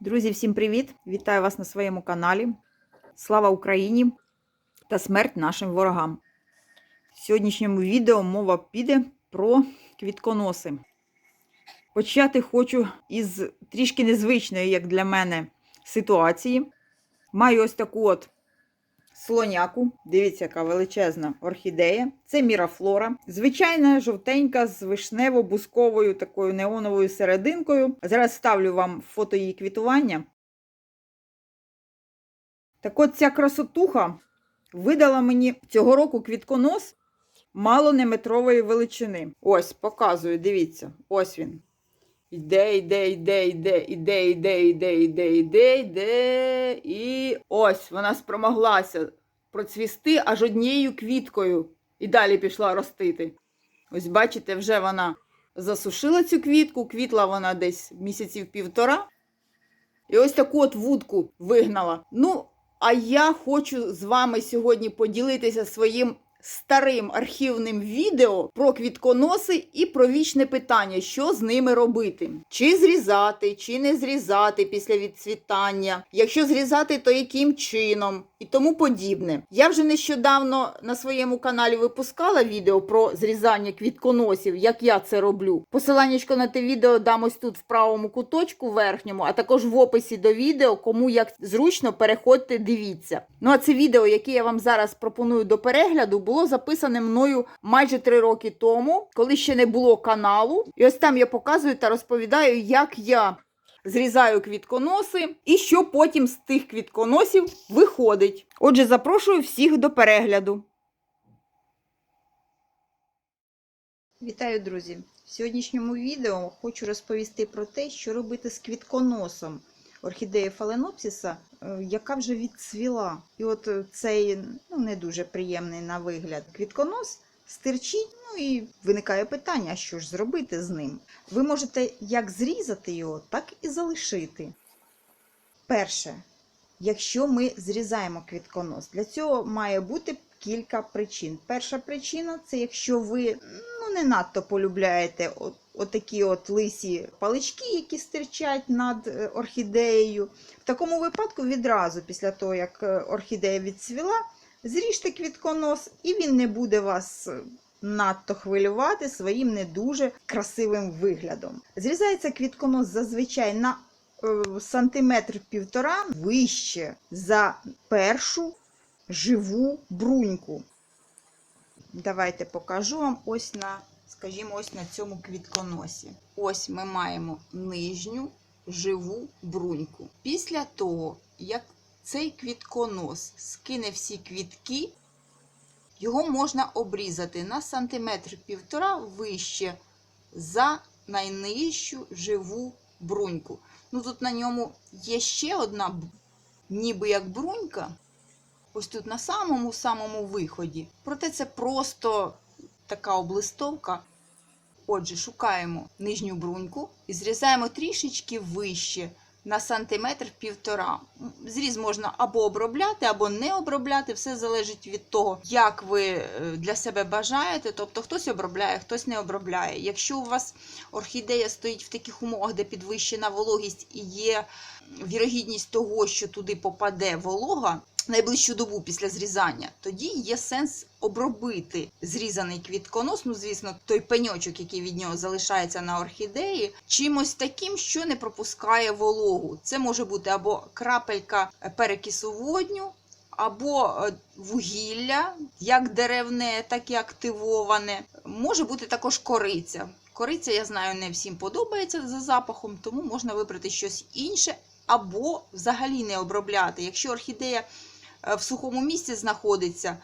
Друзі, всім привіт! Вітаю вас на своєму каналі. Слава Україні та смерть нашим ворогам. В сьогоднішньому відео мова піде про квітконоси. Почати хочу із трішки незвичної, як для мене, ситуації. Маю ось таку от слоняку. Дивіться, яка величезна орхідея. Це мірафлора. Звичайна жовтенька з вишнево-бусковою такою неоновою серединкою. Зараз ставлю вам фото її квітування. Так от ця красотуха видала мені цього року квітконос мало не метрової величини. Ось, показую, дивіться, ось він. Йде, йде, йде, іде, йде, йде, йде, йде, йде. І ось вона спромоглася процвісти аж однією квіткою. І далі пішла ростити. Ось, бачите, вже вона засушила цю квітку, квітла вона десь місяців півтора. І ось таку от вудку вигнала. Ну, а я хочу з вами сьогодні поділитися своїм старим архівним відео про квітконоси і про вічне питання, що з ними робити. Чи зрізати, чи не зрізати після відцвітання. Якщо зрізати, то яким чином і тому подібне. Я вже нещодавно на своєму каналі випускала відео про зрізання квітконосів, як я це роблю. Посиланнячко на те відео дам ось тут в правому куточку верхньому, а також в описі до відео, кому як зручно переходьте, дивіться. Ну а це відео, яке я вам зараз пропоную до перегляду, було записане мною майже три роки тому, коли ще не було каналу. І ось там я показую та розповідаю, як я зрізаю квітконоси і що потім з тих квітконосів виходить. Отже, запрошую всіх до перегляду. Вітаю, друзі! В сьогоднішньому відео хочу розповісти про те, що робити з квітконосом орхідеї фаленопсіса, е, яка вже відцвіла. І от е, цей ну, не дуже приємний на вигляд квітконос стирчить, ну і виникає питання, що ж зробити з ним. Ви можете як зрізати його, так і залишити. Перше, якщо ми зрізаємо квітконос, для цього має бути кілька причин. Перша причина це якщо ви ну, не надто полюбляєте от, отакі от лисі палички, які стирчать над е, орхідеєю. В такому випадку відразу, після того, як е, орхідея відцвіла, зріжте квітконос, і він не буде вас е, надто хвилювати своїм не дуже красивим виглядом. Зрізається квітконос зазвичай на сантиметр півтора вище за першу живу бруньку. Давайте покажу вам ось на, скажімо, ось на цьому квітконосі. Ось ми маємо нижню живу бруньку. Після того, як цей квітконос скине всі квітки, його можна обрізати на сантиметр півтора вище за найнижчу живу бруньку. Ну, тут на ньому є ще одна, ніби як брунька. Ось тут на самому-самому виході. Проте це просто така облистовка. Отже, шукаємо нижню бруньку і зрізаємо трішечки вище на сантиметр півтора. Зріз можна або обробляти, або не обробляти. Все залежить від того, як ви е, для себе бажаєте. Тобто хтось обробляє, хтось не обробляє. Якщо у вас орхідея стоїть в таких умовах, де підвищена вологість і є вірогідність того, що туди попаде волога. Найближчу добу після зрізання, тоді є сенс обробити зрізаний квітконос, ну, звісно, той пеньочок, який від нього залишається на орхідеї, чимось таким, що не пропускає вологу. Це може бути або крапелька перекису водню, або е, вугілля, як деревне, так і активоване. Може бути також кориця. Кориця, я знаю, не всім подобається за запахом, тому можна вибрати щось інше, або взагалі не обробляти. Якщо орхідея в сухому місці знаходиться,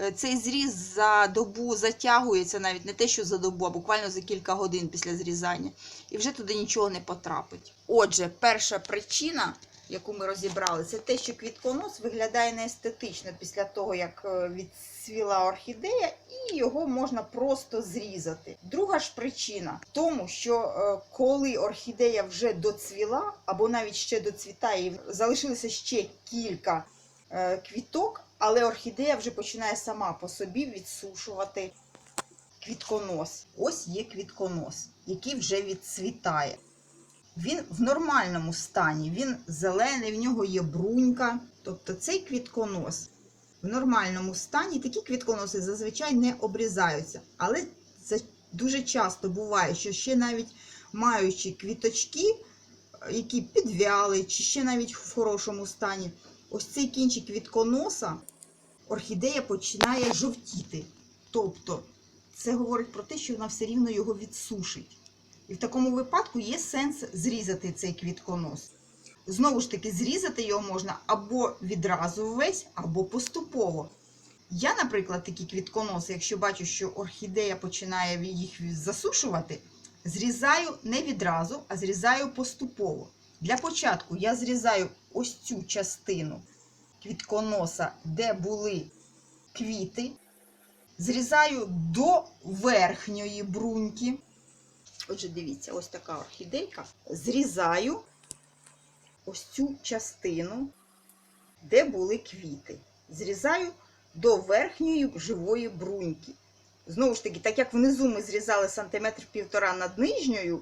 е, цей зріз за добу затягується, навіть не те, що за добу, а буквально за кілька годин після зрізання, і вже туди нічого не потрапить. Отже, перша причина, яку ми розібрали, це те, що квітконос виглядає неестетично після того, як е, відцвіла орхідея, і його можна просто зрізати. Друга ж причина в тому, що е, коли орхідея вже доцвіла, або навіть ще доцвітає, і залишилося ще кілька е, квіток, Але орхідея вже починає сама по собі відсушувати квітконос. Ось є квітконос, який вже відцвітає. Він в нормальному стані, він зелений, в нього є брунька. Тобто цей квітконос в нормальному стані такі квітконоси зазвичай не обрізаються. Але це дуже часто буває, що ще навіть маючи квіточки, які підвяли, чи ще навіть в хорошому стані, ось цей кінчик квітконоса орхідея починає жовтіти. Тобто це говорить про те, що вона все рівно його відсушить. І в такому випадку є сенс зрізати цей квітконос. Знову ж таки, зрізати його можна або відразу весь, або поступово. Я, наприклад, такі квітконоси, якщо бачу, що орхідея починає їх засушувати, зрізаю не відразу, а зрізаю поступово. Для початку я зрізаю ось цю частину квітконоса, де були квіти, зрізаю до верхньої бруньки. Отже, дивіться, ось така орхідейка. Зрізаю ось цю частину, де були квіти. Зрізаю до верхньої живої бруньки. Знову ж таки, так як внизу ми зрізали сантиметр півтора над нижньою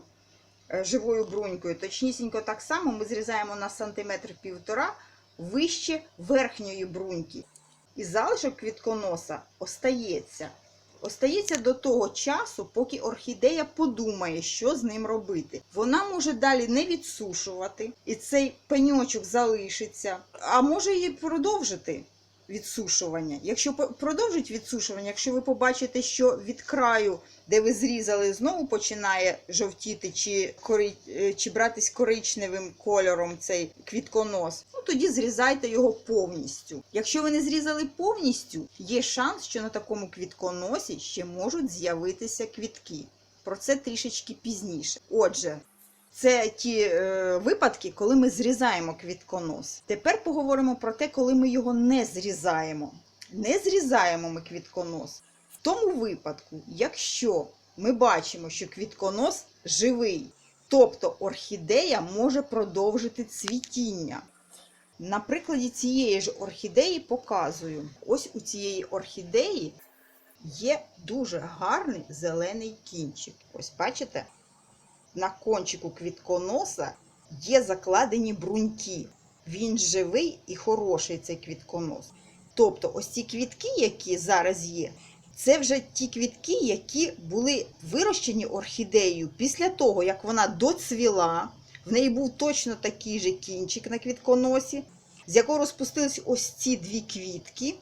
живою брунькою, точнісінько так само ми зрізаємо на сантиметр півтора вище верхньої бруньки. І залишок квітконоса остається. Остається до того часу, поки орхідея подумає, що з ним робити. Вона може далі не відсушувати, і цей пеньочок залишиться, а може і продовжити відсушування. Якщо продовжить відсушування, якщо ви побачите, що від краю, де ви зрізали, знову починає жовтіти чи, кори... е, чи братись коричневим кольором цей квітконос, ну тоді зрізайте його повністю. Якщо ви не зрізали повністю, є шанс, що на такому квітконосі ще можуть з'явитися квітки. Про це трішечки пізніше. Отже, це ті е, випадки, коли ми зрізаємо квітконос. Тепер поговоримо про те, коли ми його не зрізаємо. Не зрізаємо ми квітконос. В тому випадку, якщо ми бачимо, що квітконос живий, тобто орхідея може продовжити цвітіння. На прикладі цієї ж орхідеї показую. Ось у цієї орхідеї є дуже гарний зелений кінчик. Ось бачите? На кончику квітконоса є закладені бруньки. Він живий і хороший цей квітконос. Тобто, ось ці квітки, які зараз є, це вже ті квітки, які були вирощені орхідеєю після того, як вона доцвіла. В неї був точно такий же кінчик на квітконосі, з якого розпустились ось ці дві квітки.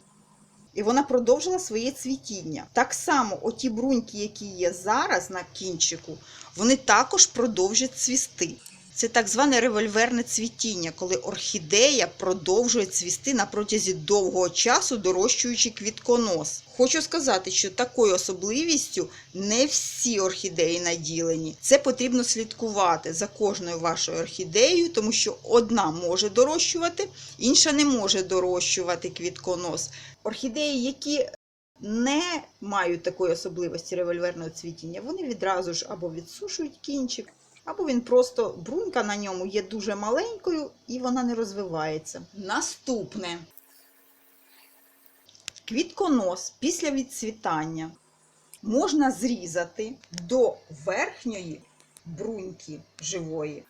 І вона продовжила своє цвітіння. Так само, оті бруньки, які є зараз на кінчику, вони також продовжать цвісти. Це так зване револьверне цвітіння, коли орхідея продовжує цвісти на протязі довгого часу, дорощуючи квітконос. Хочу сказати, що такою особливістю не всі орхідеї наділені. Це потрібно слідкувати за кожною вашою орхідеєю, тому що одна може дорощувати, інша не може дорощувати квітконос. Орхідеї, які не мають такої особливості револьверного цвітіння, вони відразу ж або відсушують кінчик, або він просто брунька на ньому є дуже маленькою і вона не розвивається. Наступне квітконос після відцвітання можна зрізати до верхньої бруньки живої.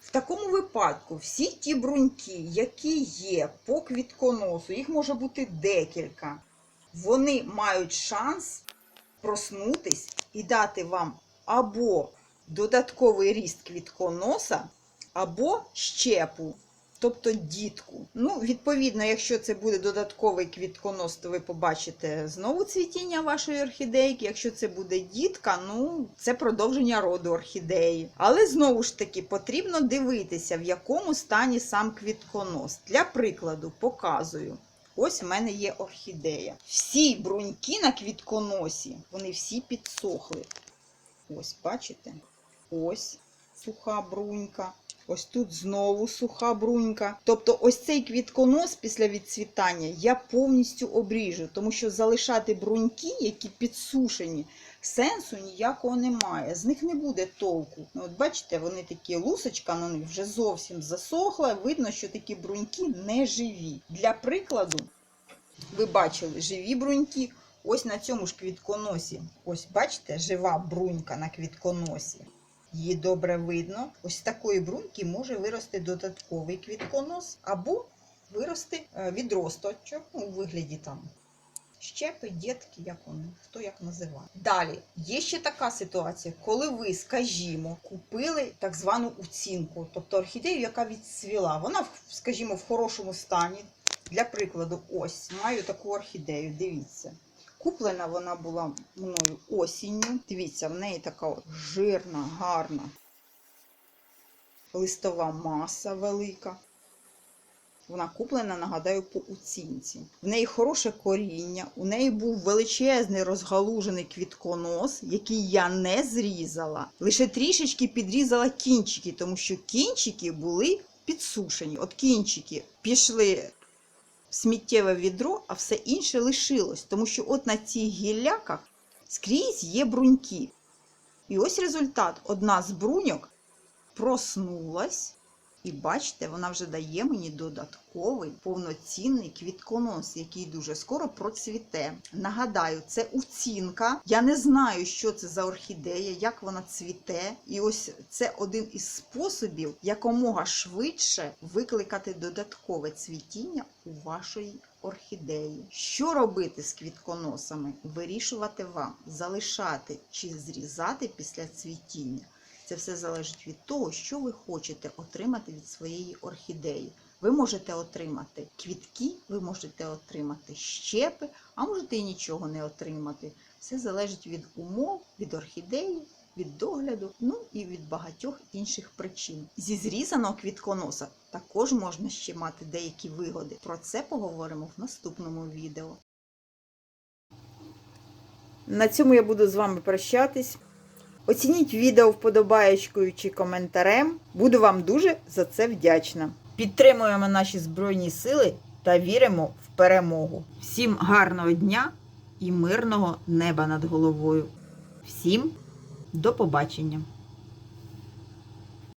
В такому випадку всі ті бруньки, які є по квітконосу, їх може бути декілька, вони мають шанс проснутись і дати вам або додатковий ріст квітконоса, або щепу, тобто дітку. Ну, відповідно, якщо це буде додатковий квітконос, то ви побачите знову цвітіння вашої орхідейки. Якщо це буде дітка, ну це продовження роду орхідеї. Але знову ж таки потрібно дивитися, в якому стані сам квітконос. Для прикладу, показую. Ось в мене є орхідея. Всі бруньки на квітконосі, вони всі підсохли. Ось, бачите? Ось суха брунька. Ось тут знову суха брунька. Тобто, ось цей квітконос після відцвітання я повністю обріжу, тому що залишати бруньки, які підсушені, сенсу ніякого немає. З них не буде толку. Ну, От бачите, вони такі лусочка на них вже зовсім засохла. Видно, що такі бруньки не живі. Для прикладу, Ви бачили живі бруньки. Ось на цьому ж квітконосі. Ось бачите, жива брунька на квітконосі. Її добре видно. Ось з такої бруньки може вирости додатковий квітконос або вирости е, відросточок ну, у вигляді там щепи, дітки, як вони, хто як називає. Далі є ще така ситуація, коли ви, скажімо, купили так звану оцінку, тобто орхідею, яка відцвіла. Вона, скажімо, в хорошому стані. Для прикладу, ось маю таку орхідею. Дивіться. Куплена вона була мною осінню. Дивіться, в неї така жирна, гарна листова маса велика. Вона куплена, нагадаю, по оцінці. В неї хороше коріння, у неї був величезний розгалужений квітконос, який я не зрізала. Лише трішечки підрізала кінчики, тому що кінчики були підсушені. От кінчики пішли сміттєве відро, а все інше лишилось, тому що от на цих гілляках скрізь є бруньки. І ось результат: одна з бруньок проснулась. І бачите, вона вже дає мені додатковий повноцінний квітконос, який дуже скоро процвіте. Нагадаю, це оцінка. Я не знаю, що це за орхідея, як вона цвіте. І ось це один із способів якомога швидше викликати додаткове цвітіння у вашої орхідеї. Що робити з квітконосами? Вирішувати вам, залишати чи зрізати після цвітіння. Це все залежить від того, що ви хочете отримати від своєї орхідеї. Ви можете отримати квітки, ви можете отримати щепи, а можете і нічого не отримати. Все залежить від умов, від орхідеї, від догляду, ну і від багатьох інших причин. Зі зрізаного квітконоса також можна ще мати деякі вигоди. Про це поговоримо в наступному відео. На цьому я буду з вами прощатись. Оцініть відео вподобаєчкою чи коментарем. Буду вам дуже за це вдячна. Підтримуємо наші Збройні Сили та віримо в перемогу. Всім гарного дня і мирного неба над головою. Всім до побачення!